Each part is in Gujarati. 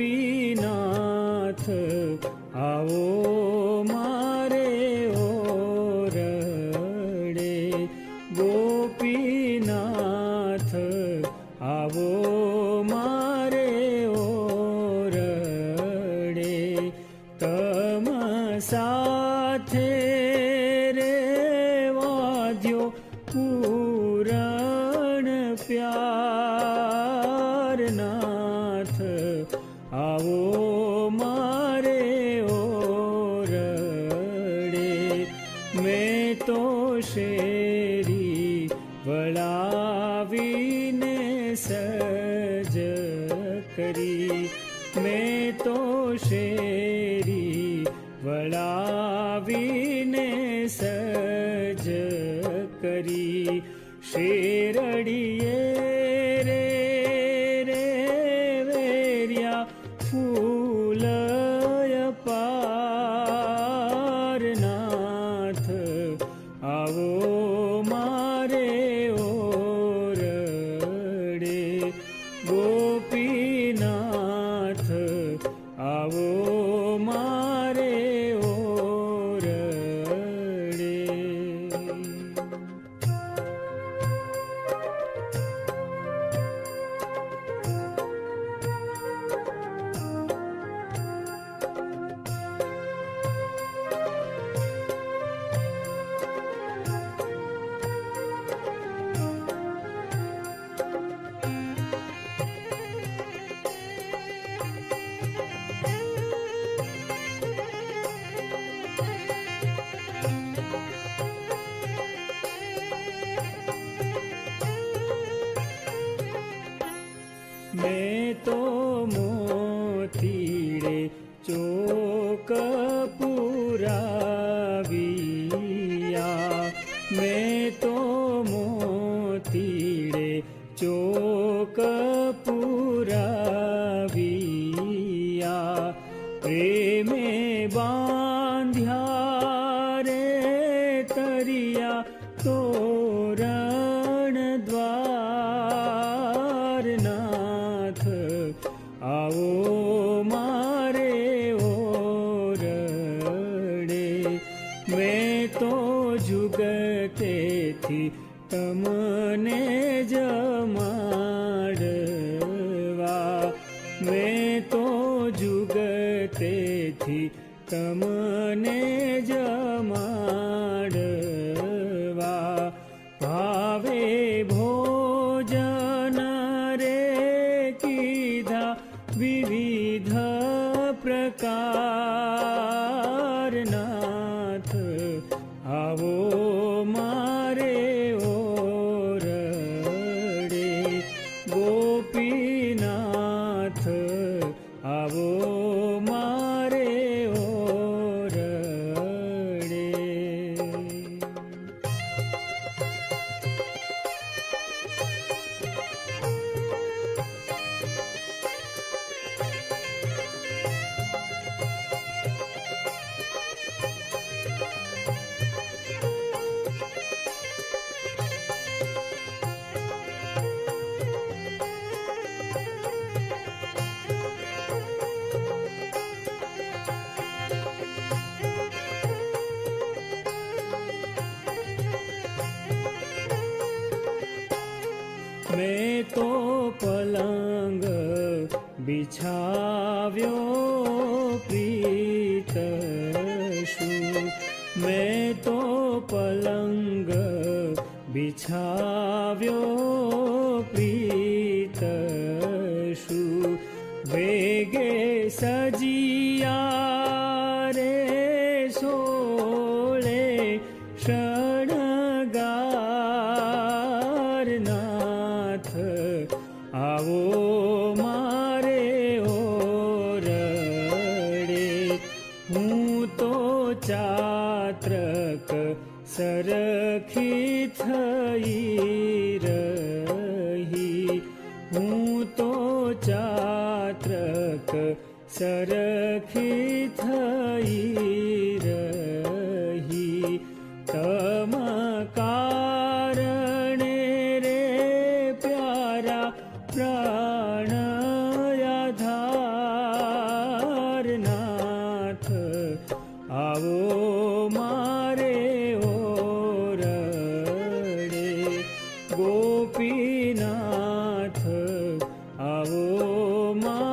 ગોપીનાથ આવો મારે ઓરડે ગોપીનાથ આવો મારે ઓરડે તમ સાથે રે વાદ્યો ನಾವು મેં તો પલંગ બિછાવ્યો પ્રીત શું? મેં તો પલંગ બિછાવ્યો गोपीनाथ आवो मा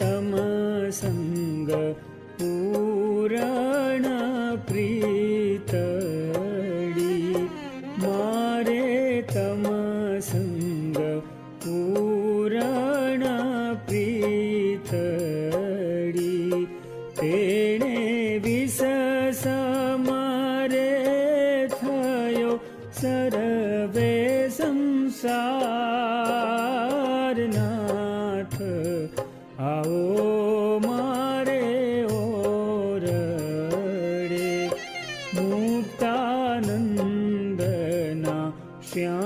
तमसङ्ग पूरा Yeah.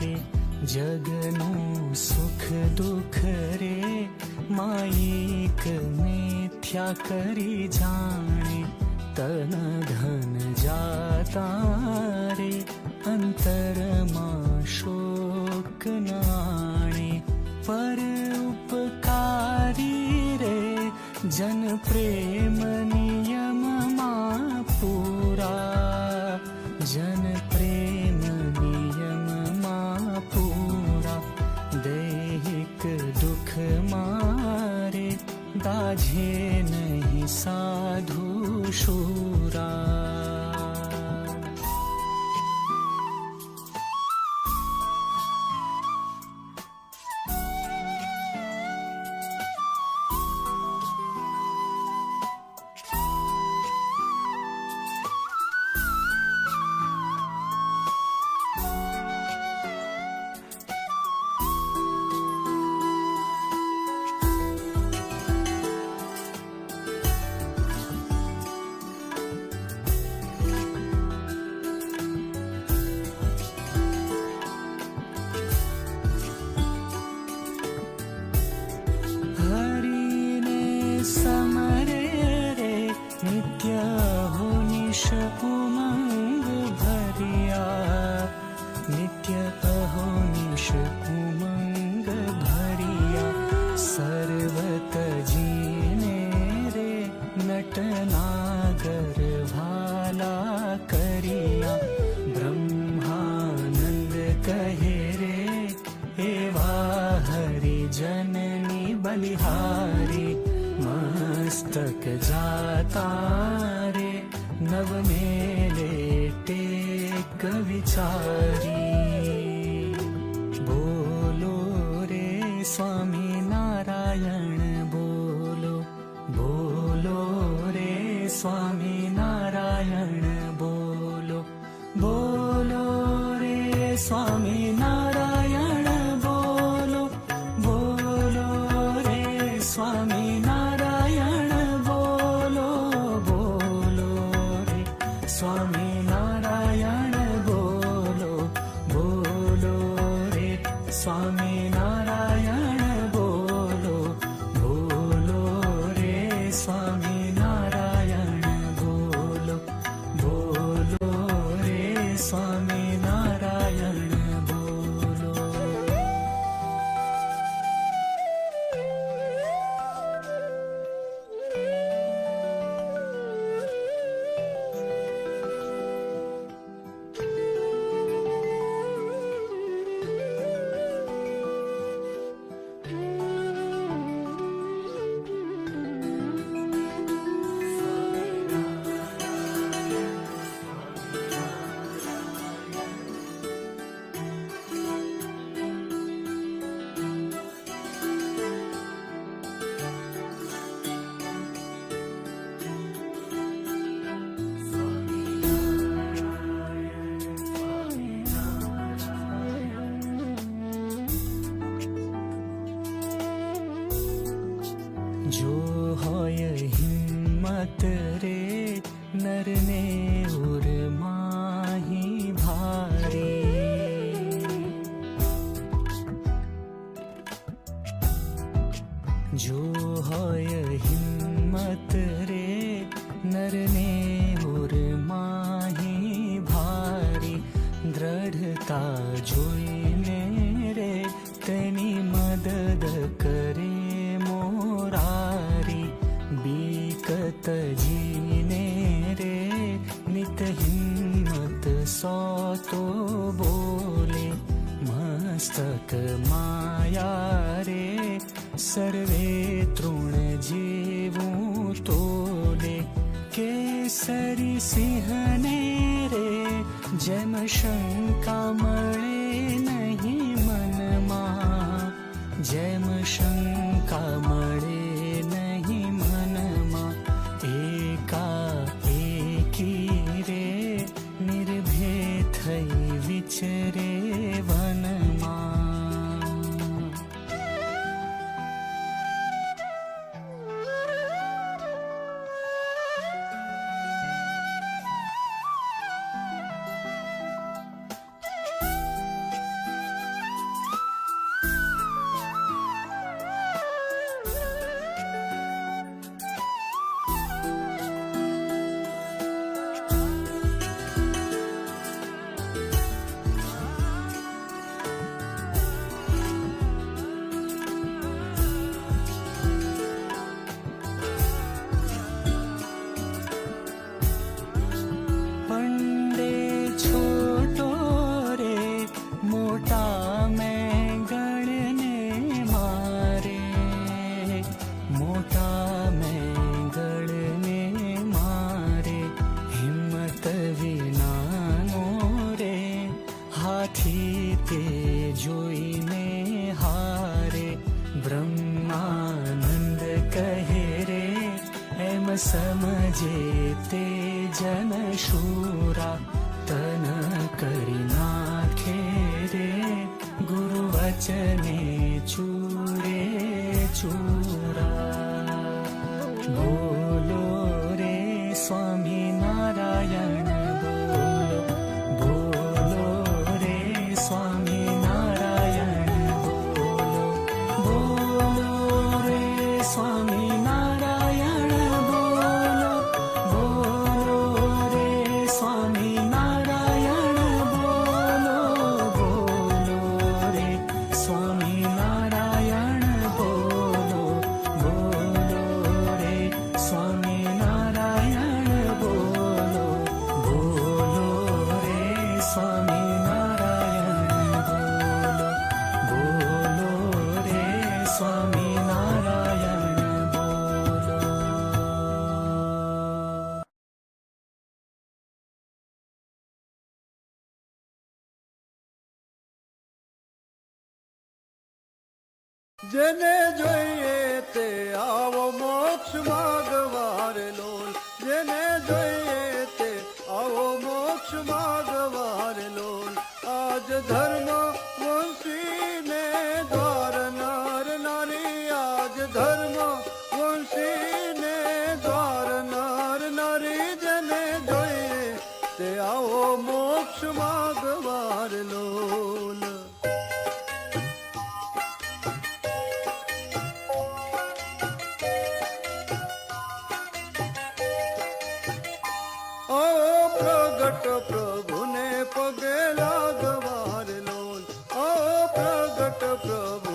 રાખે જગનું સુખ દુઃખ રે માયક મિથ્યા કરી જાણે. તન ધન જાતા રે, અંતરમાં શોક નાણે. પર ઉપકારી રે, જન પ્રેમ so रे नरने उर माही भारी जो होय हिम्मत रे नरने उर माही भारी दृढता જગત માયા રે સર્વે તૃણ જેવું તોલે કેસરી સિંહને રે જેમ શંકા મળે નહીં મનમાં જેમ શંકા મળે हारे ब्रह्मानंद कहे रे एम समझे ते जन शूरा तन करीना गुरुवचने જેને જોઈએ તે આવો મોક્ષ માગવારે લોલ. જેને જોઈએ প্রভু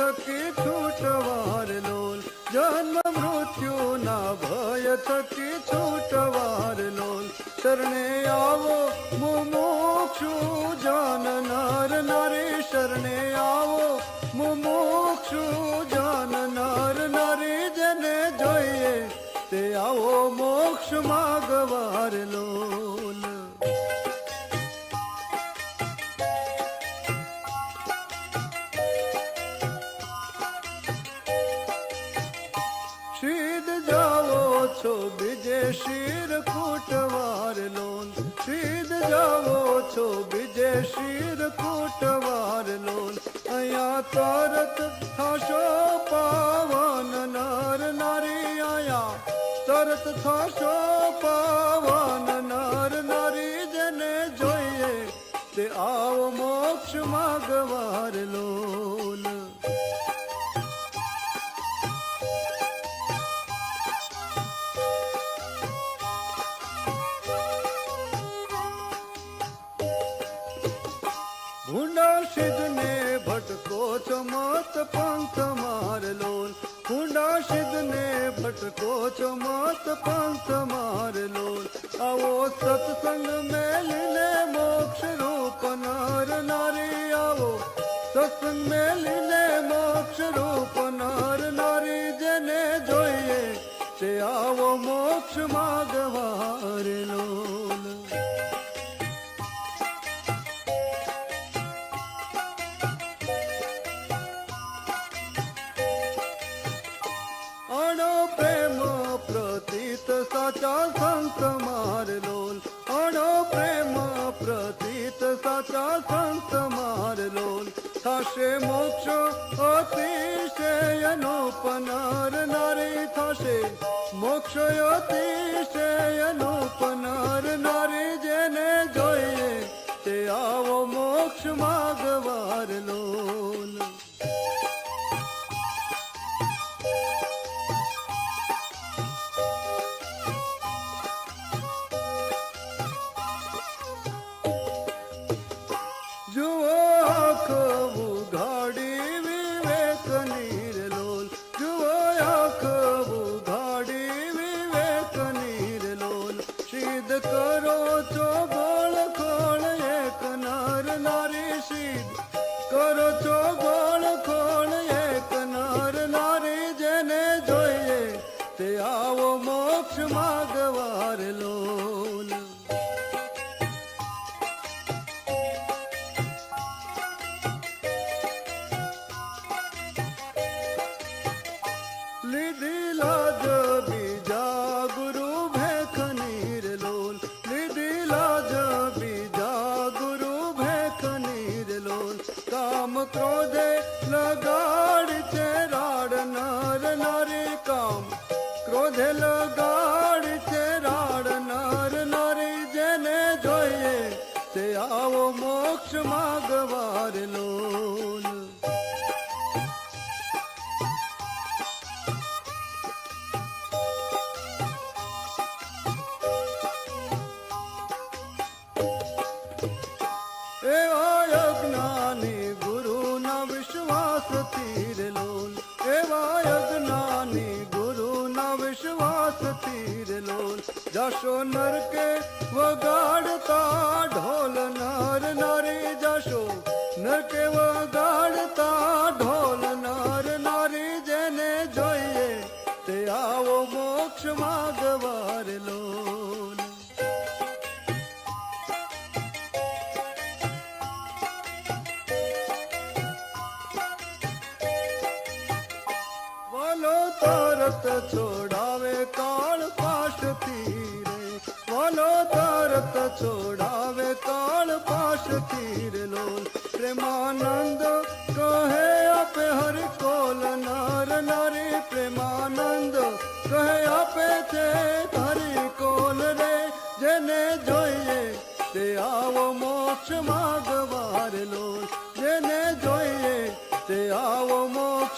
થકી છૂટવાર લોલ, જન્મ મૃત્યુના ભય થકી છૂટવાર લોલ. શરણે આવો મુમુક્ષુ જન નર નારી શરણે આવો મુમુક્ષુ જન નર નારી જેને જોઈએ, તે આવો મોક્ષ માગવાર લોલ. કૂટવાર લોલ. અહીંયા તરત થશો પાવન નર નારી આયા તરત થશો પાવન નર નારી જેને જોઈએ, તે આવો મોક્ષ માગવાર છો મોત પંથ મારલો આવો સત્સંગ મેલીને મોક્ષ રૂપ નર નારી આવો. સત્સંગ મેલીને મોક્ષ રૂપ નર નારી જેને જોઈએ, તે આવો મોક્ષ માગવાર થશે મોક્ષ અતિશયનો પનાર નારી થશે. મોક્ષ અતિશયનો પનાર નારી જેને જોઈએ, તે આવો મોક્ષ માગવાર મોક્ષ માગવાર જશો નરકે વગાડતા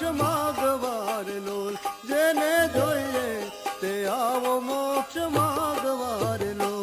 મોક્ષમાં ગવાર લોલ જેને જોઈએ તે આવો મોક્ષમાં ગવાર લોલ